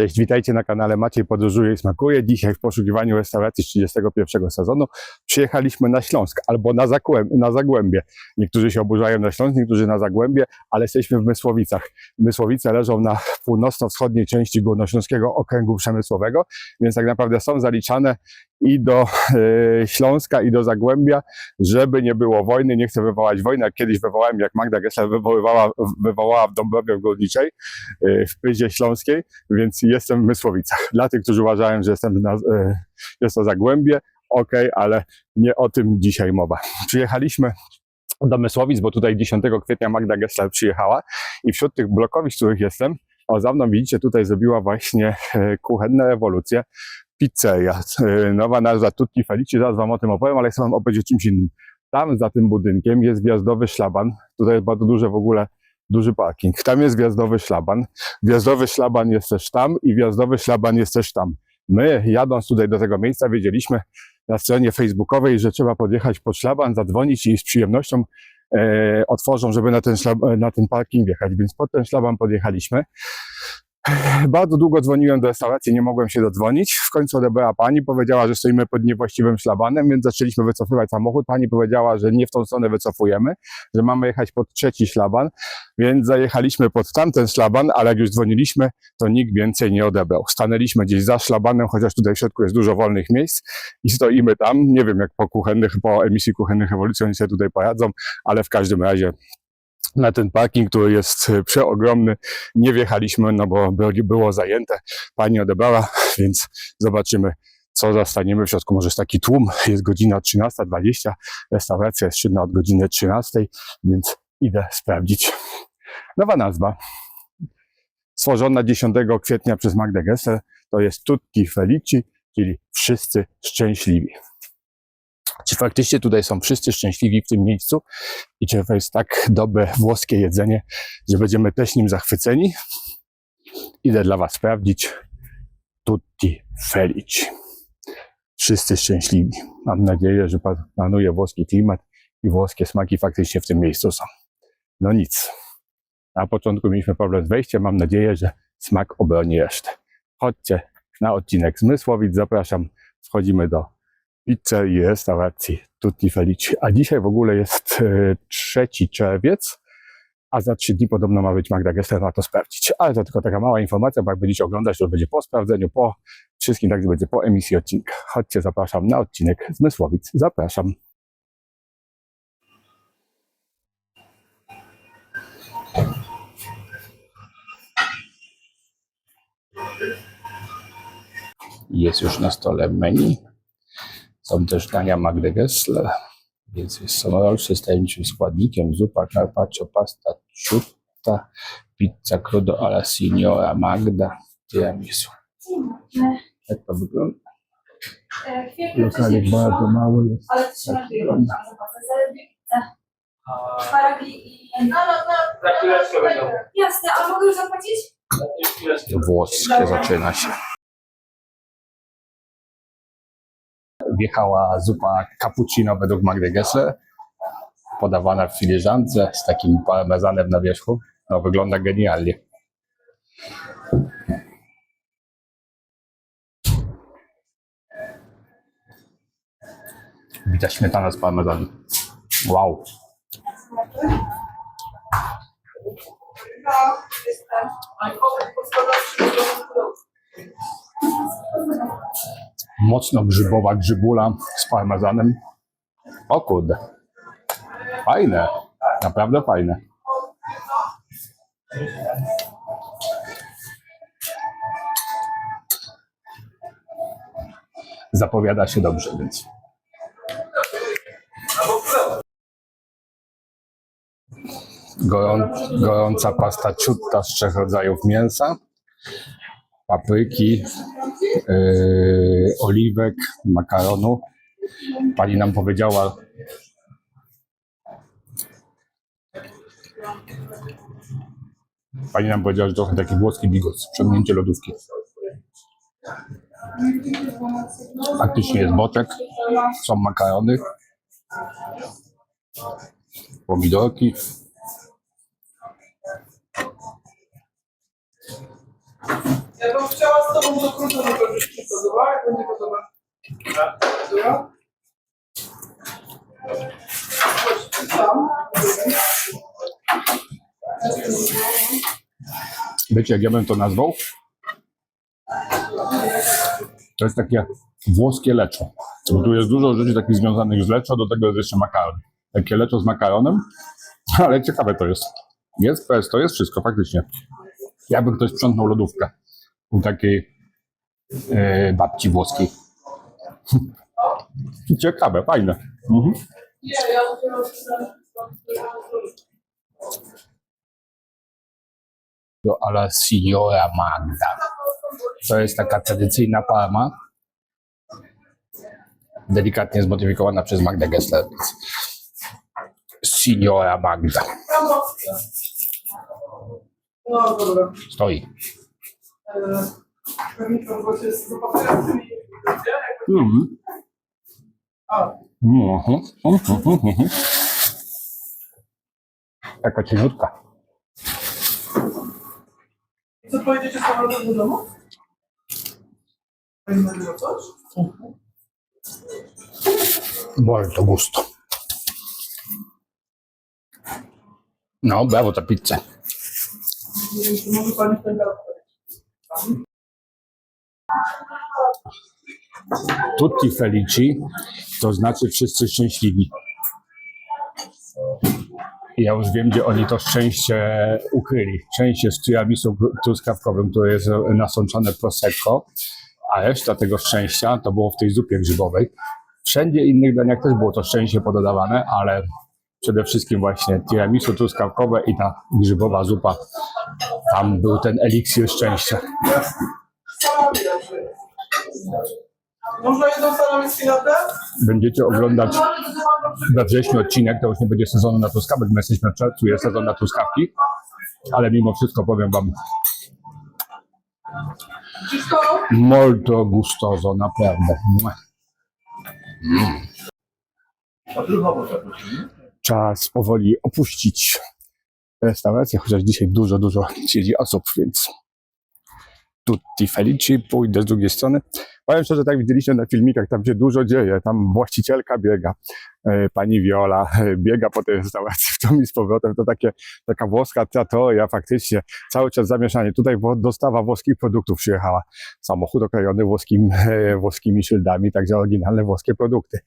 Cześć, witajcie na kanale Maciej Podróżuje i Smakuje. Dzisiaj w poszukiwaniu restauracji z 31 sezonu przyjechaliśmy na Śląsk albo na, na Zagłębie. Niektórzy się oburzają na Śląsk, niektórzy na Zagłębie, ale jesteśmy w Mysłowicach. Mysłowice leżą na północno-wschodniej części Górnośląskiego Okręgu Przemysłowego, więc tak naprawdę są zaliczane i do e, Śląska, i do Zagłębia, żeby nie było wojny. Nie chcę wywołać wojny, jak kiedyś wywołałem, jak Magda Gessler wywoływała, wywołała w Dąbrowie Górniczej, e, w Pyzie Śląskiej, więc jestem w Mysłowicach. Dla tych, którzy uważają, że jestem na, e, jest to Zagłębie, okej, ale nie o tym dzisiaj mowa. Przyjechaliśmy do Mysłowic, bo tutaj 10 kwietnia Magda Gessler przyjechała i wśród tych blokowisk, których jestem, o za mną widzicie, tutaj zrobiła właśnie kuchenne rewolucje. Pizzeria, nowa nazwa Tutti Felici, zaraz wam o tym opowiem, ale chcę wam opowiedzieć o czymś innym. Tam za tym budynkiem jest gwiazdowy szlaban, tutaj jest bardzo duży w ogóle, duży parking. Tam jest gwiazdowy szlaban, Wjazdowy szlaban jest też tam i wjazdowy szlaban jest też tam. My, jadąc tutaj do tego miejsca, wiedzieliśmy na stronie facebookowej, że trzeba podjechać pod szlaban, zadzwonić i z przyjemnością e, otworzą, żeby na ten, szlab, na ten parking wjechać. Więc pod ten szlaban podjechaliśmy. Bardzo długo dzwoniłem do restauracji, nie mogłem się dodzwonić. W końcu odebrała pani, powiedziała, że stoimy pod niewłaściwym szlabanem, więc zaczęliśmy wycofywać samochód. Pani powiedziała, że nie w tą stronę wycofujemy, że mamy jechać pod trzeci szlaban, więc zajechaliśmy pod tamten szlaban, ale jak już dzwoniliśmy, to nikt więcej nie odebrał. Stanęliśmy gdzieś za szlabanem, chociaż tutaj w środku jest dużo wolnych miejsc i stoimy tam. Nie wiem, jak po kuchennych, po emisji kuchennych ewolucji oni sobie tutaj poradzą, ale w każdym razie na ten parking, który jest e, przeogromny, nie wjechaliśmy, no bo by- było zajęte. Pani odebrała, więc zobaczymy, co zastaniemy w środku. Może jest taki tłum, jest godzina 13.20, restauracja jest czynna od godziny 13, więc idę sprawdzić. Nowa nazwa, stworzona 10 kwietnia przez Magdę to jest Tutti Felici, czyli wszyscy szczęśliwi. Czy faktycznie tutaj są wszyscy szczęśliwi w tym miejscu i czy to jest tak dobre włoskie jedzenie, że będziemy też nim zachwyceni? Idę dla Was sprawdzić. Tutti felici. Wszyscy szczęśliwi. Mam nadzieję, że pa- panuje włoski klimat i włoskie smaki faktycznie w tym miejscu są. No nic. Na początku mieliśmy problem z wejściem. Mam nadzieję, że smak obroni resztę. Chodźcie na odcinek z Mysłowic. Zapraszam. Wchodzimy do pizzerii restauracji Tutti Felici. A dzisiaj w ogóle jest e, 3 czerwiec, a za trzy dni podobno ma być Magda Gessler, ma to sprawdzić. Ale to tylko taka mała informacja, bo jak będziecie oglądać, to będzie po sprawdzeniu, po wszystkim, także będzie po emisji odcinka. Chodźcie, zapraszam na odcinek z Mysłowic. Zapraszam. Jest już na stole menu. Są też dania Magdy Gessler, więc jest samorolcze z tajemniczym składnikiem, zupa carpaccio, pasta ciutta, pizza crudo alla signora Magda, tiramisu. Jak to wygląda? Lokalik bardzo mały jest. Ale to się Tak wygląda. No, no, no. Jasne, a mogę już zapłacić? Włoskie zaczyna się. Wjechała zupa cappuccino według Magdy Gessler, podawana w filiżance z takim parmezanem na wierzchu. No, wygląda genialnie. Widać śmietana z parmezanem. Wow. No, jestem. Mocno grzybowa grzybula z parmezanem. O kurde. Fajne. Naprawdę fajne. Zapowiada się dobrze, więc. Gorą, gorąca pasta ciutta z trzech rodzajów mięsa, papryki, yy, oliwek, makaronu. Pani nam powiedziała. Pani nam powiedziała, że trochę taki włoski bigos, przegnięcie lodówki. Faktycznie jest boczek, są makarony, pomidorki, Ja bym chciała z tobą do krótko na to, żeś przystosowała, jak będzie gotowa. Dobra? Wiecie, jak ja bym to nazwał? To jest takie włoskie leczo. Bo tu jest dużo rzeczy takich związanych z leczo, do tego jest jeszcze makaron. Takie leczo z makaronem, ale ciekawe to jest. Jest pesto, jest wszystko, faktycznie. Ja bym ktoś sprzątnął lodówkę u takiej e, babci włoskiej. Ciekawe, fajne. Mhm. Do alla signora Magda. To jest taka tradycyjna palma, delikatnie zmodyfikowana przez Magdę Gessler. Signora Magda. No dobra. stoi. Pewnie to bo się z? Jakby- Mhm. A, Mhm. Mhm. Mhm. Taka cieniutka. co pojedziecie z powrotem do domu? Pani coś? Molto gusto. No, brawo ta pizza. Może pani Tutti felici to znaczy wszyscy szczęśliwi. Ja już wiem, gdzie oni to szczęście ukryli. Szczęście z tiramisu truskawkowym, które jest nasączone prosecco, a reszta tego szczęścia to było w tej zupie grzybowej. Wszędzie innych daniach też było to szczęście pododawane, ale przede wszystkim właśnie tiramisu truskawkowe i ta grzybowa zupa. Tam był ten eliksir szczęścia. Można jedną finatem? Będziecie oglądać we wrześniu odcinek, to już nie będzie sezonu na truskawek, my jesteśmy w czerwcu, jest sezon na truskawki, ale mimo wszystko powiem wam Wszystko? molto gustoso, naprawdę. Czas powoli opuścić restaurację, chociaż dzisiaj dużo, dużo siedzi osób, więc tutti felici, pójdę z drugiej strony. Powiem szczerze, tak widzieliście na filmikach, tam się dużo dzieje, tam właścicielka biega, e, pani Viola e, biega po tej restauracji w tom i z powrotem, to takie, taka włoska trattoria faktycznie, cały czas zamieszanie. Tutaj dostawa włoskich produktów przyjechała, samochód okrojony włoskim, e, włoskimi szyldami, także oryginalne włoskie produkty.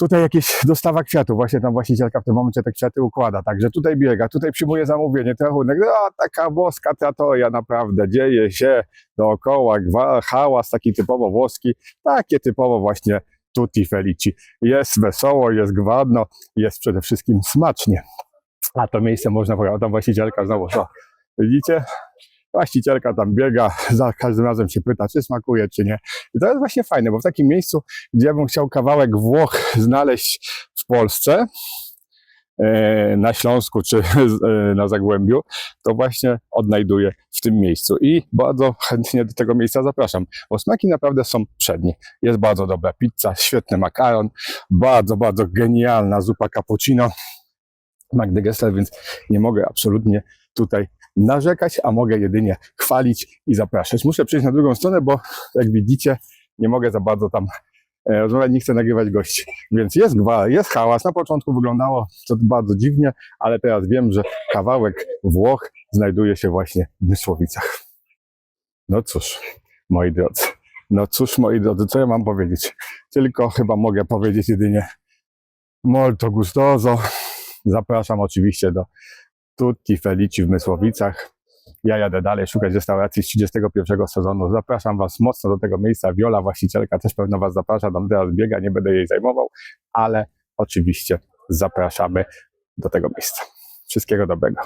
Tutaj jakieś dostawa kwiatów, właśnie tam właścicielka w tym momencie te kwiaty układa, także tutaj biega, tutaj przyjmuje zamówienie, ten rachunek, no taka włoska trattoria naprawdę, dzieje się dookoła, hałas taki typowo włoski, takie typowo właśnie tutti felici. Jest wesoło, jest gwadno, jest przede wszystkim smacznie. A to miejsce można o tam właścicielka znowu, co? Widzicie? Właścicielka tam biega, za każdym razem się pyta, czy smakuje, czy nie. I to jest właśnie fajne, bo w takim miejscu, gdzie bym chciał kawałek Włoch znaleźć w Polsce, e, na Śląsku czy e, na Zagłębiu, to właśnie odnajduję w tym miejscu i bardzo chętnie do tego miejsca zapraszam, bo smaki naprawdę są przednie. Jest bardzo dobra pizza, świetny makaron, bardzo, bardzo genialna zupa cappuccino Magdy Gessler, więc nie mogę absolutnie tutaj narzekać, a mogę jedynie chwalić i zapraszać. Muszę przejść na drugą stronę, bo jak widzicie, nie mogę za bardzo tam e, rozmawiać, nie chcę nagrywać gości. Więc jest gwar, jest hałas. Na początku wyglądało to bardzo dziwnie, ale teraz wiem, że kawałek Włoch znajduje się właśnie w Mysłowicach. No cóż, moi drodzy. No cóż, moi drodzy, co ja mam powiedzieć? Tylko chyba mogę powiedzieć jedynie molto gustoso. Zapraszam oczywiście do Tutti Felici w Mysłowicach. Ja jadę dalej szukać restauracji z 31 sezonu. Zapraszam Was mocno do tego miejsca. Wiola, właścicielka, też pewno Was zaprasza. Tam teraz biega, nie będę jej zajmował, ale oczywiście zapraszamy do tego miejsca. Wszystkiego dobrego.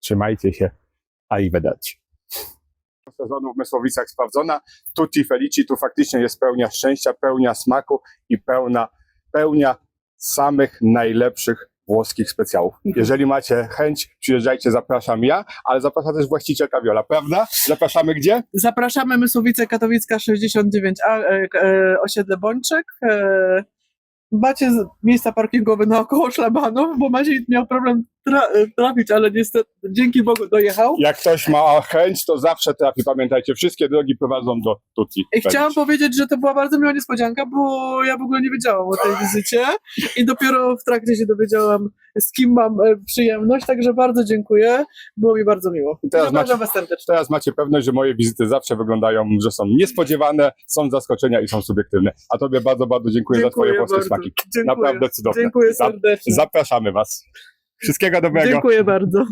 Trzymajcie się. Arrivederci. Sezonu w Mysłowicach sprawdzona. Tutti Felici tu faktycznie jest pełnia szczęścia, pełnia smaku i pełna, pełnia samych najlepszych włoskich specjałów. Jeżeli macie chęć, przyjeżdżajcie, zapraszam ja, ale zaprasza też właścicielka Wiola, prawda? Zapraszamy gdzie? Zapraszamy Mysłowice Katowicka 69A, e, e, osiedle Bączek. E, macie miejsca parkingowe naokoło szlabanów, bo Maciej miał problem tra- e, trafić, ale niestety dzięki Bogu dojechał. Jak ktoś ma chęć, to zawsze trafi. Pamiętajcie, wszystkie drogi prowadzą do Tutti. I chciałam powiedzieć, że to była bardzo miła niespodzianka, bo ja w ogóle nie wiedziałam o tej wizycie i dopiero w trakcie się dowiedziałam, z kim mam e, przyjemność, także bardzo dziękuję, było mi bardzo miło. I teraz macie-. Teraz macie pewność, że moje wizyty zawsze wyglądają, że są niespodziewane, są zaskoczenia i są subiektywne. A Tobie bardzo, bardzo dziękuję, za Twoje bardzo. smaki. Dziękuję. Naprawdę cudowne. Dziękuję serdecznie. Zapraszamy Was. Wszystkiego dobrego. Dziękuję bardzo.